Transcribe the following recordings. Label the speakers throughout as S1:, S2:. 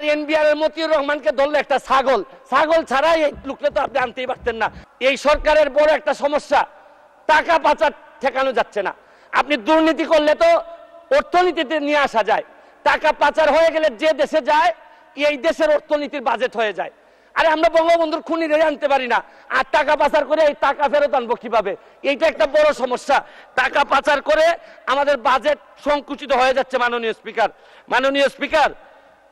S1: NBR Motiur রহমানকে ধরলে একটা ছাগল। ছাগল ছাড়াই এই লোকটা তো আপনি আনতেই পারতেন না। এই সরকারের বড় একটা সমস্যা, টাকা পাচার ঠেকানো যাচ্ছে না। আপনি দুর্নীতি করলে তো অর্থনীতিতে নিয়ে আসা যায়। টাকা পাচার হয়ে গেলে যে দেশে যায়, এই দেশের অর্থনীতির বাজেট হয়ে যায়। আরে আমরা বঙ্গবন্ধুর খুনি রে আনতে পারি না। আর টাকা পাচার করে এই টাকা ফেরত আনব কীভাবে? এইটা একটা বড় সমস্যা। টাকা পাচার করে আমাদের বাজেট সংকুচিত হয়ে যাচ্ছে মাননীয় স্পিকার মাননীয় স্পিকার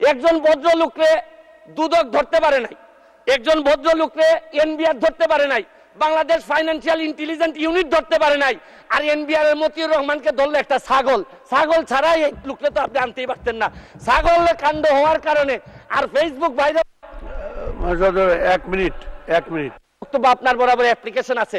S1: একজন ভদ্রলোকরে দুদক ধরতে পারে নাই। একজন ভদ্রলোকরে এনবিআর ধরতে পারে নাই। বাংলাদেশ ফাইন্যান্সিয়াল ইন্টেলিজেন্ট ইউনিট ধরতে পারে নাই। আর এনবিআর এর মতিউর রহমানকে ধরলে একটা ছাগল। ছাগল ছাড়াই এই লোকটা তো আপনি আনতেই পারতেন না। ছাগলের কাণ্ড হওয়ার কারণে আর ফেসবুক
S2: মাননীয় এক মিনিট এক মিনিট।
S1: বক্তব্য আপনার বরাবর অ্যাপ্লিকেশন আছে।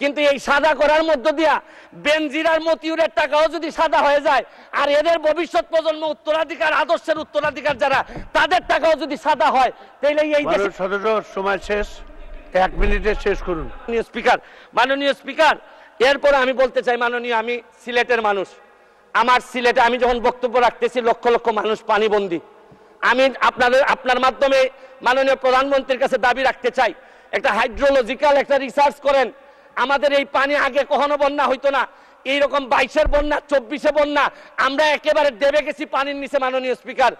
S1: কিন্তু এই সাদা করার মধ্য দিয়া বেনজিরার মতিউরের টাকাও যদি সাদা হয়ে যায় আর এদের ভবিষ্যৎ প্রজন্ম উত্তরাধিকার আদর্শের উত্তরাধিকার যারা তাদের টাকাও যদি সাদা হয় তাহলে এই
S2: সময় শেষ। এক মিনিটে শেষ করুন।
S1: মাননীয় স্পিকার মাননীয় স্পিকার এরপর আমি বলতে চাই মাননীয় আমি সিলেটের মানুষ। আমার সিলেটে আমি যখন বক্তব্য রাখতেছি লক্ষ লক্ষ মানুষ পানিবন্দী। আমি আপনাদের আপনার মাধ্যমে মাননীয় প্রধানমন্ত্রীর কাছে দাবি রাখতে চাই একটা হাইড্রোলজিক্যাল একটা রিসার্চ করেন আমাদের এই পানি আগে কখনো বন্যা হইতো না। এইরকম বাইশের বন্যা, চব্বিশে বন্যা, আমরা একেবারে দেবে গেছি পানির নিচে, মাননীয় স্পিকার।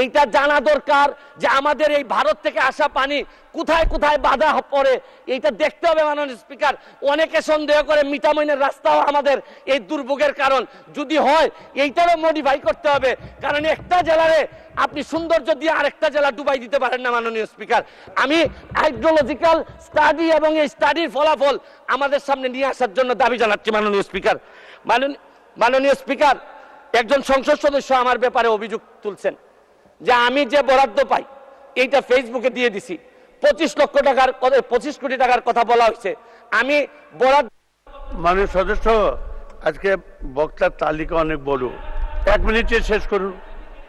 S1: এইটা জানা দরকার যে আমাদের এই ভারত থেকে আসা পানি কোথায় কোথায় বাধা পড়ে, এইটা দেখতে হবে মাননীয় স্পিকার। অনেকে সন্দেহ করে মিটামইনের রাস্তাও আমাদের এই দুর্ভোগের কারণ। যদি হয়, এইটারও মডিফাই করতে হবে। কারণ একটা জেলারে আপনি সৌন্দর্য দিয়ে আরেকটা জেলা ডুবাই দিতে পারেন না, মাননীয় স্পিকার। আমি হাইড্রোলজিক্যাল স্টাডি এবং এই স্টাডির ফলাফল আমাদের সামনে নিয়ে আসার জন্য দাবি জানাচ্ছি, মাননীয় স্পিকার। মাননীয় স্পিকার, একজন সংসদ সদস্য আমার ব্যাপারে অভিযোগ তুলছেন যে আমি যে বরাদ্দ পাই, এইটা ফেসবুকে দিয়ে দিছি। পঁচিশ লক্ষ টাকার পঁচিশ কোটি টাকার কথা বলা হয়েছে। আমি বরাদ্দ
S2: মাননীয় সদস্য, আজকে বক্তার তালিকা অনেক বড়। এক মিনিটে শেষ করুন।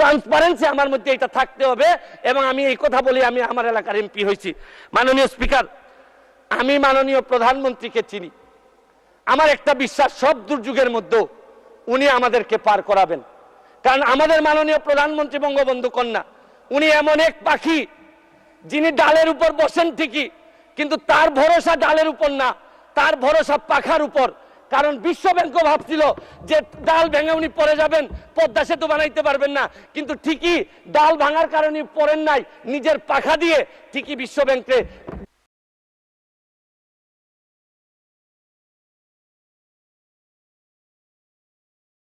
S1: ট্রান্সপারেন্সি আমার মধ্যে এটা থাকতে হবে এবং আমি এই কথা বলি, আমি আমার এলাকার এমপি হয়েছি। মাননীয় স্পিকার, আমি মাননীয় প্রধানমন্ত্রীকে চিনি। আমার একটা বিশ্বাস, সব দুর্যোগের মধ্যেও উনি আমাদেরকে পার করাবেন। কারণ আমাদের মাননীয় প্রধানমন্ত্রী বঙ্গবন্ধু কন্যা, উনি এমন এক পাখি, যিনি ডালের উপর বসেন ঠিকই, কিন্তু তার ভরসা ডালের উপর না, তার ভরসা পাখার উপর। কারণ বিশ্ব ব্যাংকও ভাবছিল যে ডাল ভেঙে উনি পরে যাবেন, পদ্মা সেতু বানাইতে পারবেন না। কিন্তু ঠিকই ডাল ভাঙার কারণে পড়েন নাই, নিজের পাখা দিয়ে ঠিকই বিশ্ব ব্যাংকে